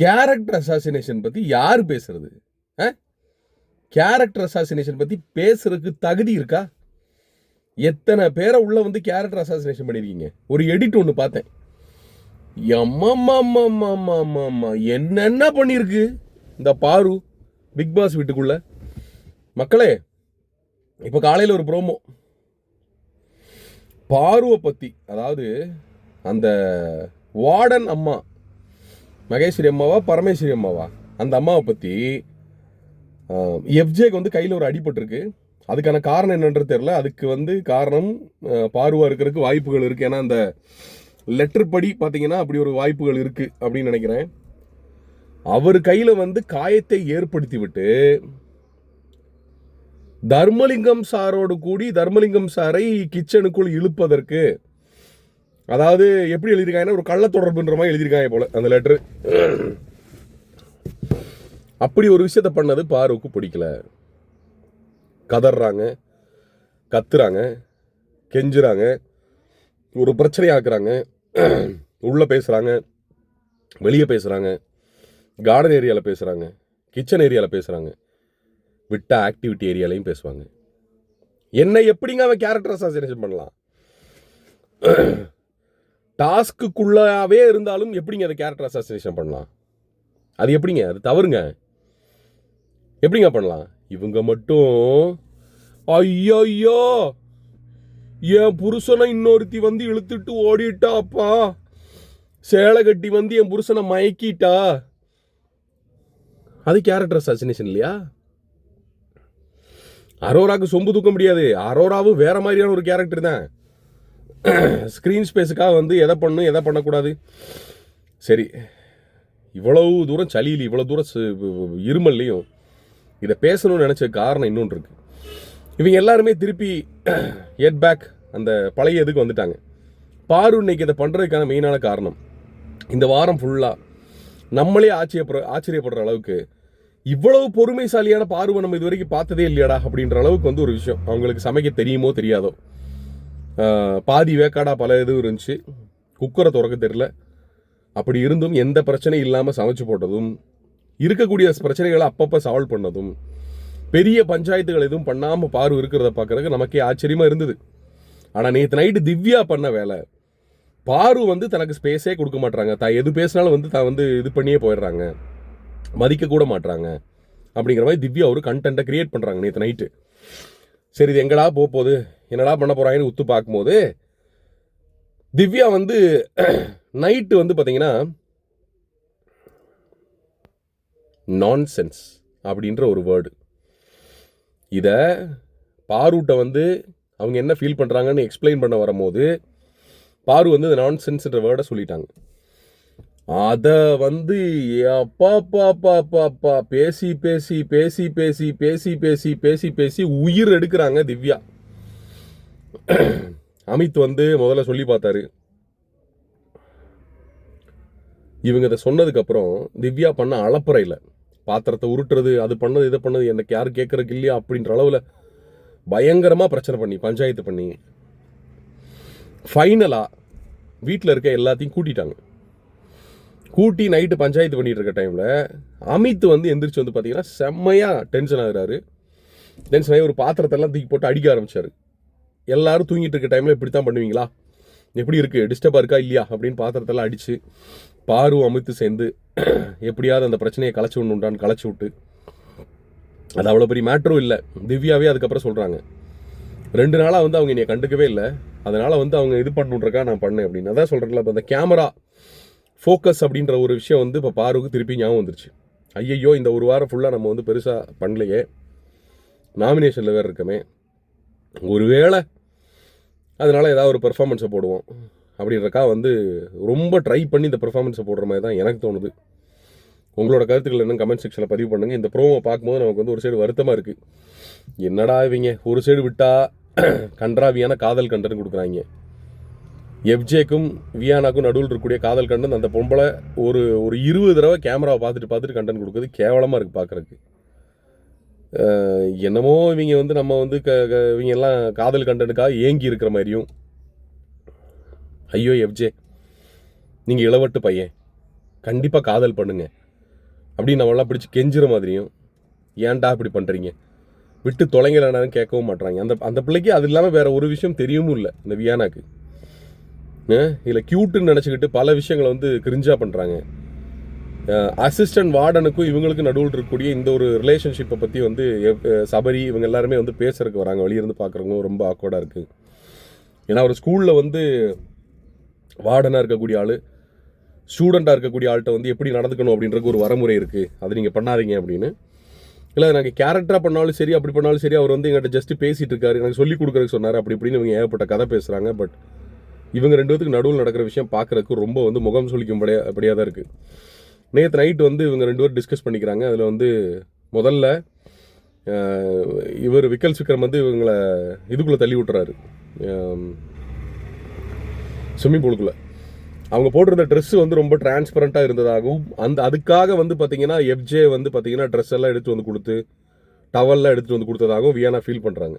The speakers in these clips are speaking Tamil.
கேரக்டர் அசாசினேஷன் பற்றி யார் பேசுறது? கேரக்டர் அசாசினேஷன் பற்றி பேசுறதுக்கு தகுதி இருக்கா? எத்தனை பேரை உள்ள வந்து கேரக்டர் அசாசினேஷன் பண்ணியிருக்கீங்க ஒரு எடிட் ஒன்று பார்த்தேன். எம்மம்மா என்னென்ன பண்ணியிருக்கு இந்த பாரு பிக் பாஸ் வீட்டுக்குள்ள. மக்களே இப்போ காலையில் ஒரு ப்ரோமோ பாருவை பற்றி அதாவது அந்த வார்டன் அம்மா மகேஸ்வரி அம்மாவா பரமேஸ்வரி அம்மாவா? அந்த அம்மாவை பற்றி எஃப்ஜேக்கு வந்து கையில் ஒரு அடிபட்டிருக்கு அதுக்கான காரணம் என்னன்றது தெரில அதுக்கு வந்து காரணம் பார்வாக இருக்கிறதுக்கு வாய்ப்புகள் இருக்குது ஏன்னா அந்த லெட்டர் படி பார்த்தீங்கன்னா அப்படி ஒரு வாய்ப்புகள் இருக்குது அப்படின்னு நினைக்கிறேன். அவர் கையில் வந்து காயத்தை ஏற்படுத்தி விட்டு தர்மலிங்கம் சாரோடு கூடி தர்மலிங்கம் சாரை கிச்சனுக்குள் இழுப்பதற்கு அதாவது எப்படி எழுதியிருக்காங்கன்னா ஒரு கள்ள தொடர்புன்ற மாதிரி எழுதியிருக்காங்க போல அந்த லெட்ரு அப்படி ஒரு விஷயத்த பண்ணது பாருவுக்கு பிடிக்கல. கதறாங்க கத்துறாங்க கெஞ்சுறாங்க ஒரு பிரச்சனை ஆக்குறாங்க உள்ளே பேசுகிறாங்க வெளியே பேசுகிறாங்க கார்டன் ஏரியாவில் பேசுகிறாங்க கிச்சன் ஏரியாவில் பேசுகிறாங்க விட்ட ஆக்டிவிட்டி ஏரியாலையும் பேசுவாங்க. என்ன எப்படிங்க அவன் கேரக்டர் அசாசினேஷன் பண்ணலாம்? டாஸ்க்குள்ளாவே இருந்தாலும் எப்படிங்க அதை கேரக்டர் அசாசினேஷன் பண்ணலாம்? அது எப்படிங்க? அது தவறுங்க. எப்படிங்க பண்ணலாம்? இவங்க மட்டும் ஐயோ என் புருஷனை இன்னொருத்தி வந்து இழுத்துட்டு ஓடிட்டாப்பா. சேலை கட்டி வந்து என் புருஷனை மயக்கிட்டா. அது கேரக்டர் அசாசினேஷன் இல்லையா? அரோராக்கு சொம்பு தூக்க முடியாது. அரோராவும் வேற மாதிரியான ஒரு கேரக்டர் தான். ஸ்க்ரீன் ஸ்பேஸுக்காக வந்து எதை பண்ணணும் எதை பண்ணக்கூடாது? சரி இவ்வளவு தூரம் சளியில் இவ்வளோ தூரம் இருமல்லையும் இதை பேசணும்னு நினச்ச காரணம் இன்னொன்று இருக்குது இவங்க எல்லாருமே திருப்பி எட் பேக் அந்த பழைய இதுக்கு வந்துட்டாங்க. பாரு இன்னைக்கு இதை பண்ணுறதுக்கான மெயினான காரணம். இந்த வாரம் ஃபுல்லாக நம்மளே ஆச்சரியப்படுற ஆச்சரியப்படுற அளவுக்கு இவ்வளவு பொறுமைசாலியான பார்வை நம்ம இது வரைக்கும் பார்த்ததே இல்லையாடா அப்படின்ற அளவுக்கு வந்து ஒரு விஷயம். அவங்களுக்கு சமைக்க தெரியுமோ தெரியாதோ. பாதி வேக்காடா பல இது இருந்துச்சு. குக்கரை திறக்க தெரில அப்படி இருந்தும் எந்த பிரச்சனையும் இல்லாமல் சமைச்சு போட்டதும் இருக்கக்கூடிய பிரச்சனைகளை அப்பப்போ சால்வ் பண்ணதும் பெரிய பஞ்சாயத்துகள் எதுவும் பண்ணாமல் பார்வை இருக்கிறத பார்க்குறதுக்கு நமக்கே ஆச்சரியமாக இருந்தது. ஆனால் நேற்று நைட்டு திவ்யா பண்ண வேலை பாரு வந்து தனக்கு ஸ்பேஸே கொடுக்க மாட்றாங்க. தான் எது பேசினாலும் வந்து தான் வந்து இது பண்ணியே போயிடுறாங்க. மதிக்க கூட மாட்றாங்க. அப்படிங்கிற மாதிரி திவ்யா ஒரு கண்டென்ட்டை கிரியேட் பண்ணுறாங்க நேற்று நைட்டு. சரி இது எங்கடா போக போகுது என்னடா பண்ண போகிறாங்கன்னு உத்து பார்க்கும்போது திவ்யா வந்து நைட்டு வந்து பார்த்தீங்கன்னா நான்சென்ஸ் அப்படின்ற ஒரு வேர்டு இதை பாரூட்டை வந்து அவங்க என்ன ஃபீல் பண்ணுறாங்கன்னு எக்ஸ்பிளைன் பண்ண வரும்போது பாரு வந்து இந்த நான்சென்ஸ்ன்ற வேர்டை சொல்லிட்டாங்க. அதை வந்து அப்பா அப்பா அப்பா பேசி பேசி பேசி பேசி பேசி பேசி பேசி பேசி உயிர் எடுக்கிறாங்க திவ்யா. அமித் வந்து முதல்ல சொல்லி பார்த்தாரு. இவங்க இதை சொன்னதுக்கப்புறம் திவ்யா பண்ண அளப்புறையில் பாத்திரத்தை உருட்டுறது அது பண்ணது இதை பண்ணது எனக்கு யாரும் கேட்கறதுக்கு இல்லையா அப்படின்ற அளவில் பயங்கரமாக பிரச்சனை பண்ணி பஞ்சாயத்து பண்ணி. ஃபைனலாக வீட்டில் இருக்க எல்லாத்தையும் கூட்டிட்டாங்க. கூட்டி நைட்டு பஞ்சாயத்து பண்ணிகிட்டு இருக்க டைமில் அமித் வந்து எந்திரிச்சு வந்து பார்த்தீங்கன்னா செம்மையாக டென்ஷன் ஆகுறாரு. டென்ஷன் ஆகி ஒரு பாத்திரத்தெல்லாம் தூக்கி போட்டு அடிக்க ஆரம்பித்தார் எல்லாரும் தூங்கிட்டு இருக்க டைமில் இப்படி தான் பண்ணுவீங்களா? எப்படி இருக்குது டிஸ்டர்பாக இருக்கா? இல்லையா? அப்படின்னு பாத்திரத்தெல்லாம் அடித்து பாரு அமித்து சேர்ந்து எப்படியாவது அந்த பிரச்சனையை களைச்சி விடணுன்றான்னு களைச்சி விட்டு. அது அவ்வளோ பெரிய மேட்டரும் இல்லை. திவ்யாவே அதுக்கப்புறம் சொல்கிறாங்க ரெண்டு நாளாக வந்து அவங்க என்னை கண்டுக்கவே இல்லை. அதனால் வந்து அவங்க இது பண்ணுன்றக்கா நான் பண்ணேன் அப்படின்னு. அதான் சொல்கிறேன்ல இப்போ அந்த கேமரா ஃபோக்கஸ் அப்படின்ற ஒரு விஷயம் வந்து இப்போ பாருக்கு திருப்பி ஞாபகம் வந்துருச்சு. ஐயையோ இந்த ஒரு வாரம் ஃபுல்லாக நம்ம வந்து பெருசாக பண்ணலையே. நாமினேஷனில் வேறு இருக்கமே. ஒருவேளை அதனால் ஏதாவது ஒரு பெர்ஃபார்மன்ஸை போடுவோம். அப்படின்றக்கா வந்து ரொம்ப ட்ரை பண்ணி இந்த பெர்ஃபார்மன்ஸை போடுற மாதிரி தான் எனக்கு தோணுது. உங்களோட கருத்துக்கள் என்ன கமெண்ட் செக்ஷனில் பதிவு பண்ணுங்கள் இந்த ப்ரோமோ பார்க்கும்போது நமக்கு வந்து ஒரு சைடு வருத்தமாக இருக்குது என்னடா இவங்க? ஒரு சைடு விட்டால் கன்றாவியான காதல் கண்டன்னு கொடுக்குறாங்க. எஃப்ஜேக்கும் வியானாக்கும் நடுவில் இருக்கக்கூடிய காதல் கண்டன் அந்த பொம்பளை ஒரு ஒரு இருபது தடவை கேமராவை பார்த்துட்டு பார்த்துட்டு கண்டன் கொடுக்குறது கேவலமாக இருக்குது பார்க்குறதுக்கு. என்னமோ இவங்க வந்து நம்ம வந்து க க- இவங்க எல்லாம் காதல் கண்டனுக்காக ஏங்கி இருக்கிற மாதிரியும். ஐயோ எஃப்ஜே நீங்கள் இளவட்டு பையன். கண்டிப்பாக காதல் பண்ணுங்க. அப்படின்னு நம்மளாம் பிடிச்சி கெஞ்சுற மாதிரியும் ஏன்டா இப்படி பண்ணுறீங்க விட்டு தொலைங்களானாலும் கேட்கவும் மாட்றாங்க. அந்த அந்த பிள்ளைக்கு அது இல்லாமல் வேற ஒரு விஷயம் தெரியவும் இல்லை இந்த வியானாக்கு. இதில் க்யூட்டுன்னு நினச்சிக்கிட்டு பல விஷயங்களை வந்து கிரிஞ்சா பண்ணுறாங்க அசிஸ்டன்ட் வார்டனுக்கும் இவங்களுக்கும் நடுவில் இருக்கக்கூடிய இந்த ஒரு ரிலேஷன்ஷிப்பை பற்றி வந்து சபரி இவங்க எல்லாருமே வந்து பேசுறதுக்கு வராங்க. வெளியிருந்து பார்க்குறவங்க ரொம்ப ஆக்வர்டாக இருக்குது ஏன்னா ஒரு ஸ்கூலில் வந்து வார்டனாக இருக்கக்கூடிய ஆள் ஸ்டூடெண்ட்டாக இருக்கக்கூடிய ஆள்கிட்ட வந்து எப்படி நடந்துக்கணும் அப்படின்றக்கு ஒரு வரமுறை இருக்குது அது நீங்கள் பண்ணாதீங்க அப்படின்னு. இல்லை நாங்கள் கேரக்டராக பண்ணாலும் சரி அப்படி பண்ணாலும் சரி அவர் வந்து எங்கிட்ட ஜஸ்ட்டு பேசிகிட்டு இருக்காரு. எனக்கு சொல்லி கொடுக்குறதுக்கு சொன்னார் அப்படி இப்படின்னு இவங்க ஏகப்பட்ட கதை பேசுகிறாங்க பட் இவங்க ரெண்டு பேத்துக்கு நடுவில் நடக்கிற விஷயம் பார்க்குறதுக்கு ரொம்ப வந்து முகம் சுளிக்கும்படியா அப்படியாக தான் இருக்குது நேற்று நைட் வந்து இவங்க ரெண்டு பேரும் டிஸ்கஸ் பண்ணிக்கிறாங்க. அதில் வந்து முதல்ல இவர் விக்கல் விக்ரம் வந்து இவங்களை இதுக்குள்ளே தள்ளி விட்டுறாரு. ஸ்விம்மிங் பூலுக்குள்ளே அவங்க போட்டிருந்த ட்ரெஸ் வந்து ரொம்ப டிரான்ஸ்பரண்ட்டாக இருந்ததாகவும் அந்த அதுக்காக வந்து பார்த்தீங்கன்னா எஃப்ஜே வந்து பார்த்தீங்கன்னா ட்ரெஸ் எல்லாம் எடுத்து வந்து கொடுத்து டவல்லாம் எடுத்துகிட்டு வந்து கொடுத்ததாகவும் வியானா ஃபீல் பண்ணுறாங்க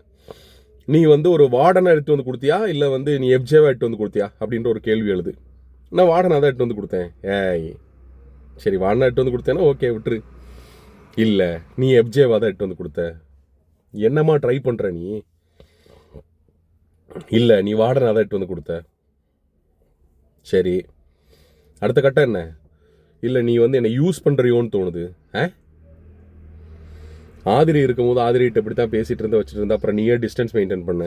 நீ வந்து ஒரு வார்டனை எடுத்து வந்து கொடுத்தியா? இல்லை வந்து நீ எஃப்ஜேவை எடுத்து வந்து கொடுத்தியா? அப்படின்ற ஒரு கேள்வி எழுது. நான் வார்டனை தான் எடுத்து வந்து கொடுத்தேன். ஏய் சரி வார்டனை எடுத்து வந்து கொடுத்தேன்னா ஓகே விட்டுரு. இல்லை நீ எஃப்ஜேவா தான் எடுத்து வந்து கொடுத்த. என்னம்மா ட்ரை பண்ணுற நீ? இல்லை நீ வார்டனை தான் எடுத்து வந்து கொடுத்த. சரி. அடுத்த கட்டம் என்ன? இல்லை நீ வந்து என்னை யூஸ் பண்ணுறியோன்னு தோணுது. ஆ? ஆதிரி இருக்கும்போது ஆதிரிகிட்ட இப்படி தான் பேசிகிட்டு இருந்தா வச்சுட்டு இருந்தா அப்புறம் நீயே டிஸ்டன்ஸ் மெயின்டைன் பண்ண.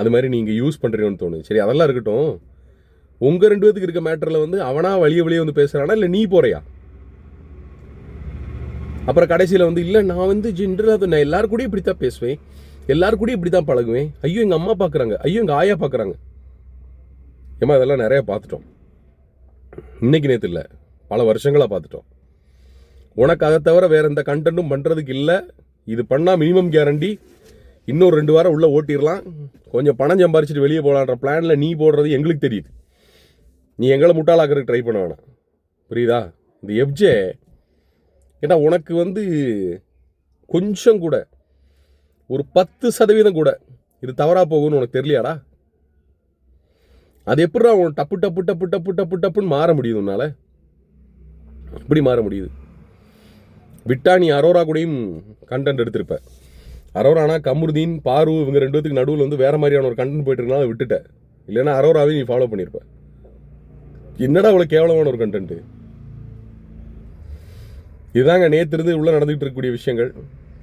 அது மாதிரி நீங்கள் யூஸ் பண்ணுறீங்கன்னு தோணுது. சரி அதெல்லாம் இருக்கட்டும். உங்கள் ரெண்டு பேத்துக்கு இருக்க மேட்டரில் வந்து அவனா வழிய வழியே வந்து பேசுகிறானா இல்லை நீ போறியா? அப்புறம் கடைசியில் வந்து இல்லை நான் வந்து ஜென்ரலாக நான் எல்லாரு கூடயும் இப்படி தான் பேசுவேன். எல்லாரு கூடயும் இப்படி தான் பழகுவேன். ஐயோ எங்கள் அம்மா பார்க்குறாங்க ஐயோ எங்கள் ஆயா பார்க்குறாங்க ஏமா இதெல்லாம் நிறையா பார்த்துட்டோம். இன்னைக்கு நேற்று இல்லை. பல வருஷங்களாக பார்த்துட்டோம். உனக்கு அதை தவிர வேற எந்த கண்டென்ட்டும் பண்ணுறதுக்கு இல்லை. இது பண்ணால் மினிமம் கேரண்டி இன்னொரு ரெண்டு வாரம் உள்ளே ஓட்டிடலாம் கொஞ்சம் பணம் சம்பாரிச்சிட்டு வெளியே போகலான்ற பிளானில் நீ போடுறது எங்களுக்கு தெரியுது. நீ எங்களை முட்டாளாக்குறதுக்கு ட்ரை பண்ண வேணாம். புரியுதா? இந்த எஃப்ஜே ஏன்னா உனக்கு வந்து கொஞ்சம் கூட ஒரு பத்து சதவீதம் கூட இது தவறாக போகும்னு உனக்கு தெரியலையாடா? அது எப்படிடா உன் டப்பு டப்பு டப்பு டப்பு டப்பு டப்புன்னு மாற முடியுது உன்னால்? இப்படி மாற முடியுது. விட்டா நீ அரோரா கூடயும் கண்டென்ட் எடுத்திருப்ப அரோரானா கமருதீன் பாரு இவங்க ரெண்டு பேத்துக்கு நடுவில் வந்து வேறு மாதிரியான ஒரு கண்டென்ட் போயிட்டு இருந்தாலும் விட்டுட்டேன். இல்லைன்னா அரோராவே நீ ஃபாலோ பண்ணியிருப்ப. என்னடா அவ்வளோ கேவலமான ஒரு கண்டென்ட்டு இதுதாங்க நேத்து உள்ளே நடந்துகிட்டு இருக்கக்கூடிய விஷயங்கள்.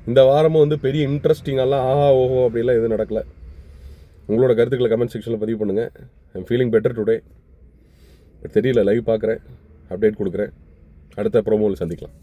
இந்த வாரமும் வந்து பெரிய இன்ட்ரெஸ்டிங்காலாம் ஆஹா ஓஹோ அப்படிலாம் எதுவும் நடக்கல. உங்களோட கருத்துக்களை கமெண்ட் செக்ஷனில் பதிவு பண்ணுங்கள் ஐம் ஃபீலிங் பெட்டர் டுடே தெரியல லைவ் பார்க்குறேன் அப்டேட் கொடுக்குறேன். அடுத்த ப்ரோமோவில் சந்திக்கலாம்.